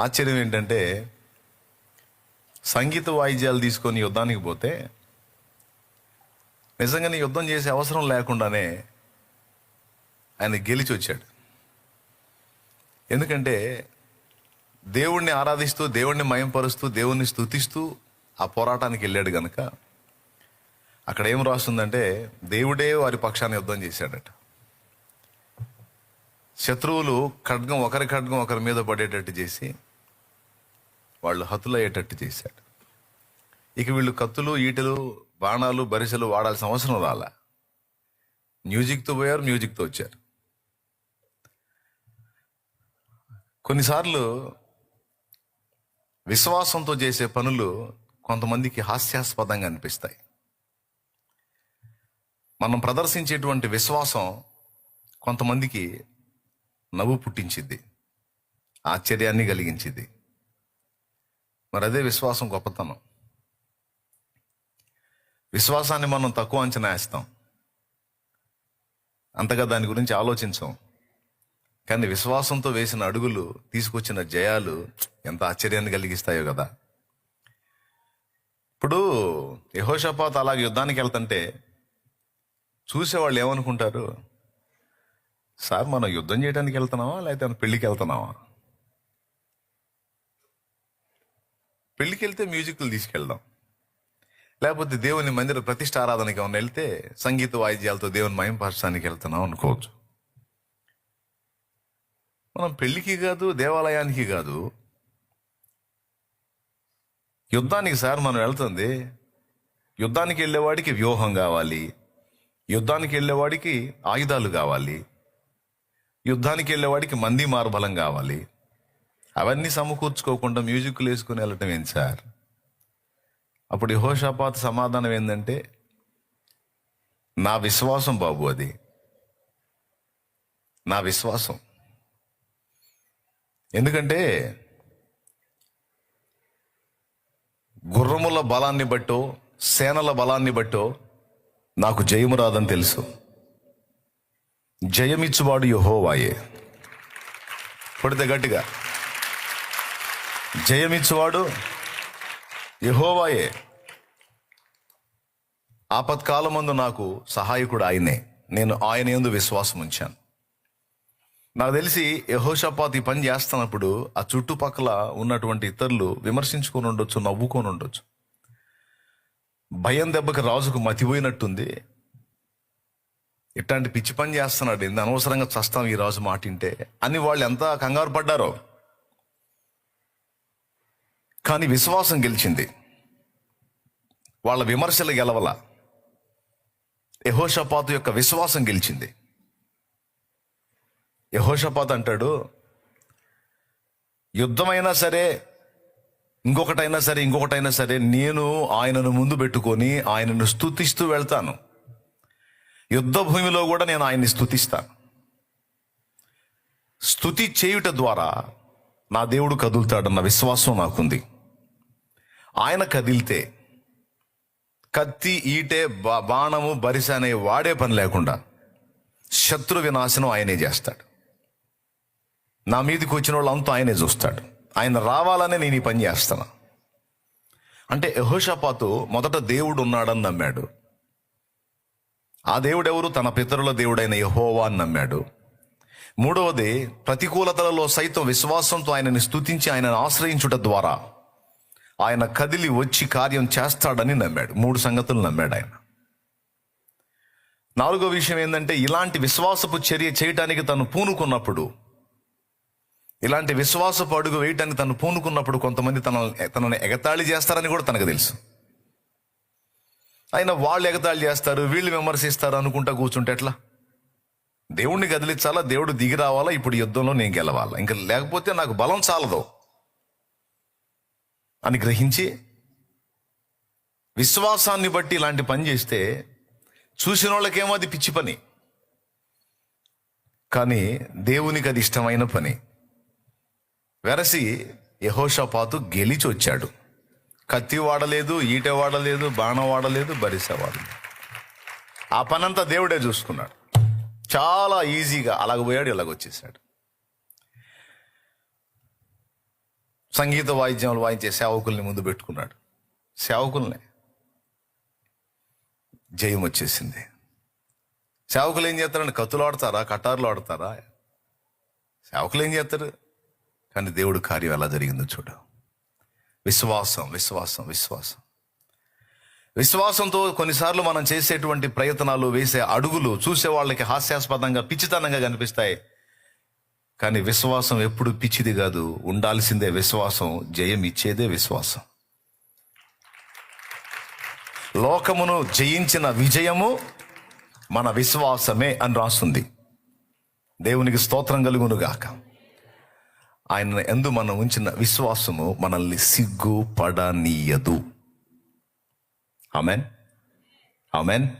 ఆశ్చర్యం ఏంటంటే సంగీత వాయిద్యాలు తీసుకొని యుద్ధానికి పోతే నిజంగానే యుద్ధం చేసే అవసరం లేకుండానే ఆయన గెలిచి వచ్చాడు ఎందుకంటే దేవుణ్ణి ఆరాధిస్తూ దేవుణ్ణి మయంపరుస్తూ దేవుణ్ణి స్తుతిస్తూ ఆ పోరాటానికి వెళ్ళాడు గనక అక్కడ ఏం రాస్తుందంటే దేవుడే వారి పక్షాన్ని యుద్ధం చేశాడట. శత్రువులు ఖడ్గం ఒకరి ఖడ్గం ఒకరి మీద పడేటట్టు చేసి వాళ్ళు హతులయ్యేటట్టు చేశాడు. ఇక వీళ్ళు కత్తులు ఈటలు బాణాలు బరిసెలు వాడాల్సిన అవసరం రాలా. మ్యూజిక్తో పోయారు మ్యూజిక్తో వచ్చారు. కొన్నిసార్లు విశ్వాసంతో చేసే పనులు కొంతమందికి హాస్యాస్పదంగా అనిపిస్తాయి. మనం ప్రదర్శించేటువంటి విశ్వాసం కొంతమందికి నవ్వు పుట్టించింది ఆశ్చర్యాన్ని కలిగించింది మరి అదే విశ్వాసం గొప్పతనం. విశ్వాసాన్ని మనం తక్కువ అంచనా వేస్తాం. అంతగా దాని గురించి ఆలోచించాం. కానీ విశ్వాసంతో వేసిన అడుగులు తీసుకొచ్చిన జయాలు ఎంత ఆశ్చర్యాన్ని కలిగిస్తాయో కదా. ఇప్పుడు యహోషపాత్ అలాగే యుద్ధానికి వెళ్తుంటే చూసేవాళ్ళు ఏమనుకుంటారు? సార్ మనం యుద్ధం చేయడానికి వెళ్తున్నావా లేకపోతే ఏమైనా పెళ్ళికి వెళ్తున్నావా పెళ్ళికి వెళ్తే మ్యూజిక్లు తీసుకెళ్దాం. లేకపోతే దేవుని మందిర ప్రతిష్ట ఆరాధనకి ఏమైనా వెళ్తే సంగీత వాయిద్యాలతో దేవుని మయంపరచడానికి వెళ్తున్నాం అనుకోవచ్చు. మనం పెళ్ళికి కాదు దేవాలయానికి కాదు. యుద్ధానికి సార్ మనం వెళ్తుంది. యుద్ధానికి వెళ్ళేవాడికి వ్యూహం కావాలి. యుద్ధానికి వెళ్ళేవాడికి ఆయుధాలు కావాలి. యుద్ధానికి వెళ్ళేవాడికి మంది మార్బలం కావాలి. అవన్నీ సమకూర్చుకోకుండా మ్యూజిక్లు వేసుకుని వెళ్ళటం ఏంటి సార్? అప్పుడు యహోషాపాత సమాధానం ఏంటంటే నా విశ్వాసం బాబు అది. నా విశ్వాసం. ఎందుకంటే గుర్రముల బలాన్ని బట్టో సేనల బలాన్ని బట్టో నాకు జయము రాదని తెలుసు. జయమిచ్చువాడు యహోవాయే. కొడితే గట్టిగా. జయమిచ్చువాడు యహోవాయే. ఆపత్కాలమందు నాకు సహాయకుడు ఆయనే నేను ఆయన ఎందు విశ్వాసం ఉంచాను నాకు తెలిసి యహోషపాత్ ఈ పని చేస్తున్నప్పుడు ఆ చుట్టుపక్కల ఉన్నటువంటి ఇతరులు విమర్శించుకొని ఉండొచ్చు నవ్వుకొని ఉండొచ్చు. భయం దెబ్బకి రాజుకు మతిపోయినట్టుంది. ఇట్లాంటి పిచ్చి పని చేస్తున్నాడు ఇంత అనవసరంగా చస్తాం ఈ రాజు మాటింటే. అని వాళ్ళు ఎంత కంగారు పడ్డారో? కానీ విశ్వాసం గెలిచింది. వాళ్ళ విమర్శలు గెలవల. యహోషపాతు యొక్క విశ్వాసం గెలిచింది. యహోషపాత్ అంటాడు యుద్ధమైనా సరే ఇంకొకటైనా సరే ఇంకొకటైనా సరే నేను ఆయనను ముందు పెట్టుకొని ఆయనను స్తుతిస్తూ వెళ్తాను. యుద్ధ భూమిలో కూడా నేను ఆయన్ని స్తుతిస్తాను. స్తుతి చేయుట ద్వారా నా దేవుడు కదులుతాడన్న విశ్వాసం నాకుంది. ఆయన కదిలితే కత్తి ఈటే బా- బాణము బరిస అనే వాడే పని లేకుండా శత్రు వినాశనం ఆయనే చేస్తాడు. నా మీదకి వచ్చిన వాళ్ళంతా ఆయనే చూస్తాడు. ఆయన రావాలనే నేను ఈ పని చేస్తాను. అంటే యహోషపాతు మొదట దేవుడు ఉన్నాడని నమ్మాడు. ఆ దేవుడెవరు? తన పితరుల దేవుడైన యహోవా అని నమ్మాడు. మూడవది ప్రతికూలతలలో సైతం విశ్వాసంతో ఆయనని స్తుతించి ఆయనను ఆశ్రయించుట ద్వారా ఆయన కదిలి వచ్చి కార్యం చేస్తాడని నమ్మాడు. మూడు సంగతులు నమ్మాడు ఆయన. నాలుగో విషయం ఏంటంటే ఇలాంటి విశ్వాసపు చర్య చేయటానికి తను పూనుకున్నప్పుడు ఇలాంటి విశ్వాసపు అడుగు వేయటానికి తను పూనుకున్నప్పుడు కొంతమంది తన తనని ఎగతాళి చేస్తారని కూడా తనకు తెలుసు. అయినా వాళ్ళు ఎగతాళి చేస్తారు వీళ్ళు విమర్శిస్తారు అనుకుంటా కూర్చుంటే ఎట్లా? దేవుణ్ణి కదిలించాలా? దేవుడు దిగి రావాలా? ఇప్పుడు యుద్ధంలో నేను గెలవాలా? ఇంకా లేకపోతే నాకు బలం చాలదు అని గ్రహించి విశ్వాసాన్ని బట్టి ఇలాంటి పని చేస్తే చూసిన వాళ్ళకేమో అది పిచ్చి పని. కానీ దేవునికి అది ఇష్టమైన పని. వెరసి యహోషపాతు గెలిచి వచ్చాడు. కత్తి వాడలేదు ఈట వాడలేదు బాణం వాడలేదు బరిస వాడలేదు. ఆ పనంతా దేవుడే చూసుకున్నాడు. చాలా ఈజీగా అలాగ పోయాడు ఇలాగ వచ్చేసాడు సంగీత వాయిద్యాలు వాయించే సేవకుల్ని ముందు పెట్టుకున్నాడు. సేవకుల్ని జయం వచ్చేసింది. సేవకులు ఏం చేస్తారండి? కత్తులు ఆడతారా? కటార్లు ఆడతారా? సేవకులు ఏం చేస్తారు? కానీ దేవుడు కార్యం ఎలా జరిగిందో చూడు. విశ్వాసం విశ్వాసం విశ్వాసం. విశ్వాసంతో కొన్నిసార్లు మనం చేసేటువంటి ప్రయత్నాలు వేసే అడుగులు చూసే వాళ్ళకి హాస్యాస్పదంగా పిచ్చితనంగా కనిపిస్తాయి. కానీ విశ్వాసం ఎప్పుడు పిచ్చిది కాదు. ఉండాల్సిందే విశ్వాసం. జయం ఇచ్చేదే విశ్వాసం. లోకమును జయించిన విజయము మన విశ్వాసమే అని రాస్తుంది. దేవునికి స్తోత్రం కలుగును గాక ఆయన ఎందు మనం ఉంచిన విశ్వాసము మనల్ని సిగ్గు పడనీయదు Amen. Amen.